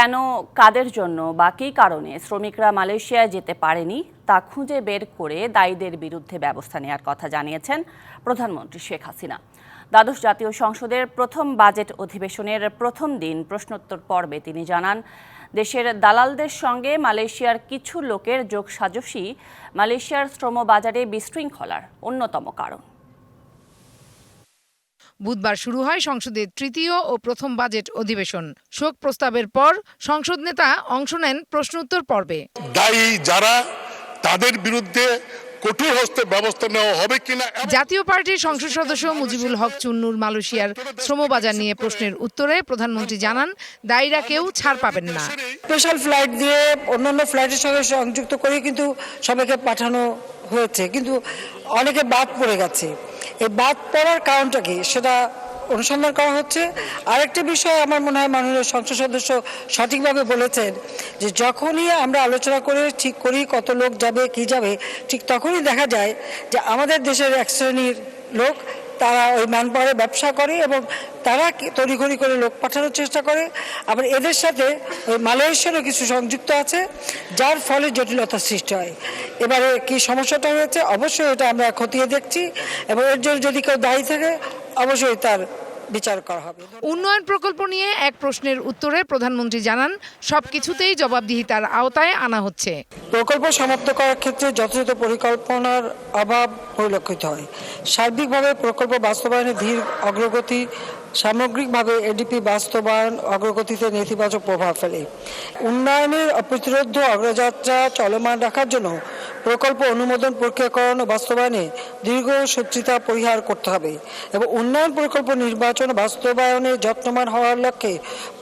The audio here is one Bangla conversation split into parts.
কেন, কাদের জন্য বা কী কারণে শ্রমিকরা মালয়েশিয়ায় যেতে পারেনি, তা খুঁজে বের করে দায়ীদের বিরুদ্ধে ব্যবস্থা নেওয়ার কথা জানিয়েছেন প্রধানমন্ত্রী শেখ হাসিনা। দ্বাদশ জাতীয় সংসদের প্রথম বাজেট অধিবেশনের প্রথম দিন প্রশ্নোত্তর পর্বে তিনি জানান, দেশের দালালদের সঙ্গে মালয়েশিয়ার কিছু লোকের যোগসাজশই মালয়েশিয়ার শ্রমবাজারে বিশৃঙ্খলার অন্যতম কারণ। বুধবার শুরু হয় সংসদের তৃতীয় ও প্রথম বাজেট অধিবেশন। শোক প্রস্তাবের পর সংসদ নেতা অংশ নেন প্রশ্নোত্তর পর্বে। দায়ী যারা তাদের বিরুদ্ধে কঠোর হস্তে ব্যবস্থা নেওয়া হবে কিনা জাতীয় পার্টির সংসদ সদস্য মুজিবুল হক চুন্নুর মালয়েশিয়ার শ্রমবাজার নিয়ে প্রশ্নের উত্তরে প্রধানমন্ত্রী জানান দায়ীরা কেউ ছাড় পাবেন না। স্পেশাল ফ্লাইট দিয়ে অন্যান্য ফ্লাইটের সঙ্গে সংযুক্ত করে কিন্তু সবাইকে পাঠানো হয়েছে। কিন্তু অনেকে বাদ পড়ে গেছে। এই বাদ পড়ার কারণটা কি? সেটা অনুসন্ধান করা হচ্ছে। আরেকটা বিষয় আমার মনে হয় মাননীয় সংসদ সদস্য সঠিকভাবে বলেছেন যে যখনই আমরা আলোচনা করে ঠিক করি কত লোক যাবে, কি যাবে, ঠিক তখনই দেখা যায় যে আমাদের দেশের এক শ্রেণির লোক তারা ওই ম্যান পাওয়ারে ব্যবসা করে এবং তারা তড়িঘড়ি করে লোক পাঠানোর চেষ্টা করে। আবার এদের সাথে ওই মালয়েশিয়ারও কিছু সংযুক্ত আছে, যার ফলে জটিলতা সৃষ্টি হয়। এবারে কি সমস্যাটা হয়েছে? অবশ্যই এটা আমরা খতিয়ে দেখছি এবং এর জন্য যদি কেউ দায়ী থাকে অবশ্যই তার বিচার করা হবে। উন্নয়ন প্রকল্প নিয়ে এক প্রশ্নের উত্তরে প্রধানমন্ত্রী জানান সব সবকিছুতেই জবাবদিহিতার আওতায় আনা হচ্ছে। প্রকল্প সমাপ্ত করার ক্ষেত্রে যথাযথ পরিকল্পনার অভাব পরিলক্ষিত হয়। সার্বিকভাবে প্রকল্প বাস্তবায়নে ধীর অগ্রগতি সামগ্রিকভাবে এডিপি বাস্তবায়ন অগ্রগতিতে নেতিবাচক প্রভাব ফেলে। উন্নয়নের অপ্রতিরোধ অগ্রযাত্রা চলমান রাখার জন্য প্রকল্প অনুমোদন প্রক্রিয়াকরণ ও বাস্তবায়নে দীর্ঘ সচ্চিতা পরিহার করতে হবে এবং উন্নয়ন প্রকল্প নির্বাচন বাস্তবায়নে যত্নবান হওয়ার লক্ষ্যে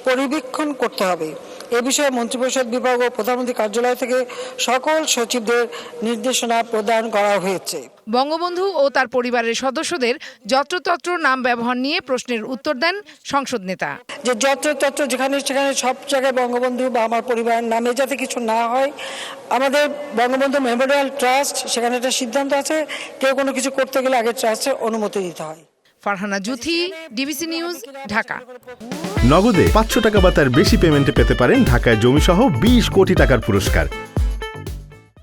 পরিবীক্ষণ করতে হবে। এ বিষয়ে মন্ত্রিপরিষদ বিভাগ ও প্রধানমন্ত্রী কার্যালয় থেকে সকল সচিবদের নির্দেশনা প্রদান করা হয়েছে। বঙ্গবন্ধু ও তার পরিবারের সদস্যদের যত্রতত্র নাম ব্যবহার নিয়ে প্রশ্নের উত্তর দেন সংসদ নেতা। যে যত্রতত্র যেখানে সেখানে সব জায়গায় বঙ্গবন্ধু বা আমার পরিবারের নামে যাতে কিছু না হয় আমাদের বঙ্গবন্ধু মেমোরিয়াল ট্রাস্ট সেখানে একটা সিদ্ধান্ত আছে কেউ কোনো কিছু করতে গেলে আগে ট্রাস্টের অনুমতি দিতে হয়। Farhana Juthi, DBC news, Dhaka. নগদে পাঁচশো টাকা বা তার বেশি পেমেন্টে পেতে পারেন ঢাকায় জমিসহ বিশ কোটি টাকার পুরস্কার।